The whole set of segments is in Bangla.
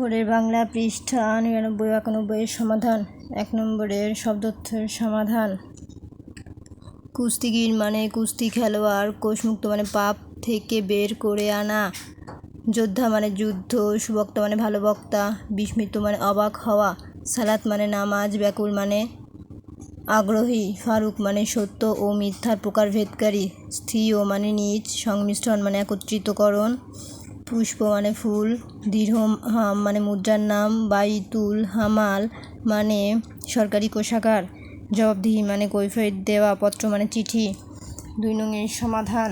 ফোরের বাংলা পৃষ্ঠা নিরানব্বই একানব্বইয়ের সমাধান। এক নম্বরের শব্দর্থের সমাধান। কুস্তিগীর মানে কুস্তি খেলোয়াড়, কোষমুক্ত মানে পাপ থেকে বের করে আনা। যোদ্ধা মানে যুদ্ধ, সুবক্তা মানে ভালো বক্তা, বিস্মিত মানে অবাক হওয়া। সালাত মানে নামাজ, ব্যাকুল মানে আগ্রহী। ফারুক মানে সত্য ও মিথ্যার প্রকারভেদকারী স্থিয় মানে নিজ সংমিশ্রণ মানে একত্রিতকরণ। পুষ্প মানে ফুল, দৃঢ় হাম মানে মুদ্রার নাম বাইতুল হামাল মানে সরকারি কোষাগার, জবাবদিহি মানে কৈফিয়ত দেওয়া পত্র মানে চিঠি। দুই নংয়ের সমাধান।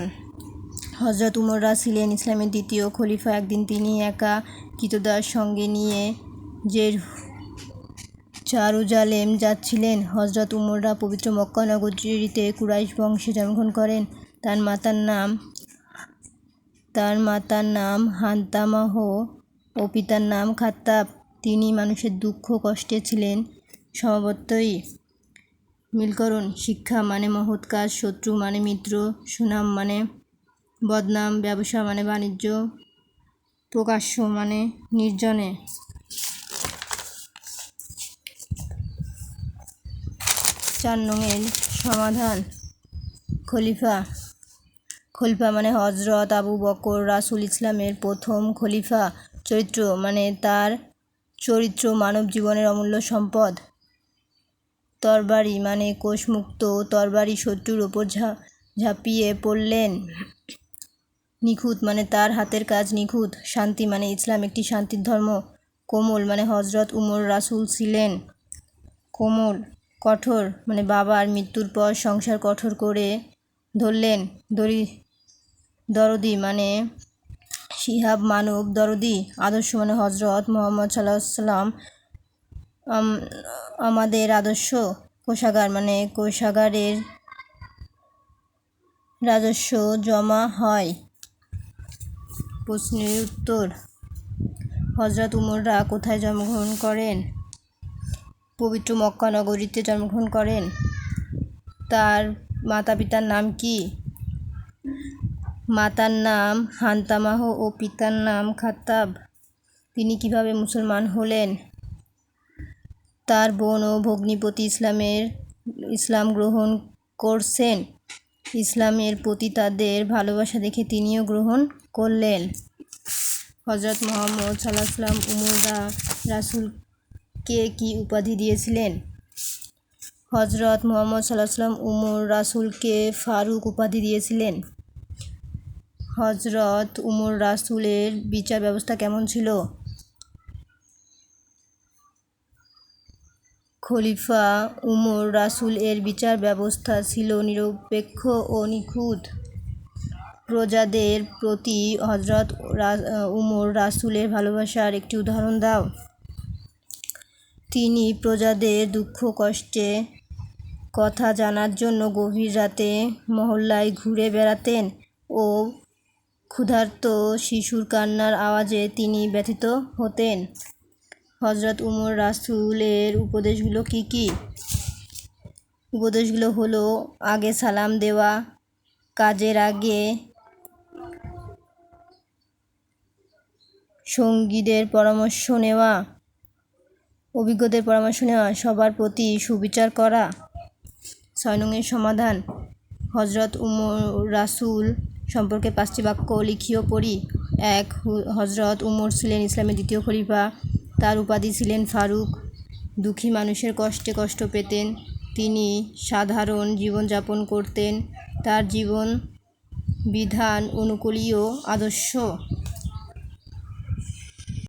হজরত উমররা ছিলেন ইসলামের দ্বিতীয় খলিফা একদিন তিনি একা কিতদার সঙ্গে নিয়ে যে জারুজালেম যাচ্ছিলেন। হজরত উমররা পবিত্র মক্কা নগরীতে কুরাইশ বংশে জন্মগ্রহণ করেন। তার মাতার নাম তার মাতার নাম হান্তামাহ ও পিতার নাম খাত্তাব। তিনি মানুষের দুঃখ কষ্টে ছিলেন। স্বভাবতই মিলকরণ, শিক্ষা মানে মহৎ কাজ, শত্রু মানে মিত্র, সুনাম মানে বদনাম, ব্যবসা মানে বাণিজ্য, প্রকাশ্য মানে নির্জনে। চার নংয়ের সমাধান খলিফা খলিফা মানে হজরত আবু বকর রাসুল ইসলামের প্রথম খলিফা চরিত্র মানে তার চরিত্র মানব জীবনের অমূল্য সম্পদ। তরবারি মানে কোষমুক্ত, তরবারি শত্রুর ওপর ঝা, ঝাঁপিয়ে পড়লেন। নিখুঁত মানে তার হাতের কাজ নিখুঁত। শান্তি মানে ইসলাম একটি শান্তির ধর্ম। কোমল মানে হজরত উমর রাসুল ছিলেন। কোমল, কঠোর মানে বাবার মৃত্যুর পর সংসার কঠোর করে ধরলেন। দরি দরদি মানে শিহাব মানব দরদি, আদর্শ মানে হজরত মোহাম্মদ সাল্লাম আমাদের আদর্শ কোষাগার মানে কোষাগারের রাজস্ব জমা হয়। প্রশ্নের উত্তর হজরত উমররা কোথায় জন্মগ্রহণ করেন? পবিত্র মক্কা নগরীতে জন্মগ্রহণ করেন। তার মাতা পিতার নাম কি? মাতার নাম হান্তামাহ ও পিতার নাম খাত্তাব। তিনি কীভাবে মুসলমান হলেন? তার বোন ও ভগ্নিপতি ইসলামের, ইসলাম গ্রহণ করছেন। ইসলামের প্রতি তাদের ভালোবাসা দেখে তিনিও গ্রহণ করলেন। হজরত মোহাম্মদ সাল্লাহ সাল্লাম উমররা রাসুলকে কি উপাধি দিয়েছিলেন? হজরত মোহাম্মদ সাল্লাহ সাল্লাম উমর রাসুলকে ফারুক উপাধি দিয়েছিলেন। হজরত উমর রাসুলের বিচার ব্যবস্থা কেমন ছিল? খলিফা উমর রাসুল এর বিচার ব্যবস্থা ছিল নিরপেক্ষ ও নিখুঁত। প্রজাদের প্রতি হজরত উমর রাসুলের ভালোবাসার একটি উদাহরণ দাও। তিনি প্রজাদের দুঃখ, কষ্টে কথা জানার জন্য গভীর রাতে মহল্লায় ঘুরে বেড়াতেন ও ক্ষুধার্ত শিশুর কান্নার আওয়াজে তিনি ব্যথিত হতেন। হজরত উমর রাসুলের উপদেশগুলো কি কি? উপদেশগুলো হলো, আগে সালাম দেওয়া, কাজের আগে সঙ্গীদের পরামর্শ নেওয়া, অভিজ্ঞদের পরামর্শ নেওয়া, সবার প্রতি সুবিচার করা। ছয় সমাধান হজরত উমর রাসুল সম্পর্কে পাঁচটি বাক্য লিখিও পড়ি। এক হজরত উমর ছিলেন ইসলামের দ্বিতীয় খলিফা। তার উপাধি ছিলেন ফারুক। দুঃখী মানুষের কষ্টে কষ্ট পেতেন। তিনি সাধারণ জীবনযাপন করতেন। তার জীবন বিধান, অনুকূলীয়, আদর্শ।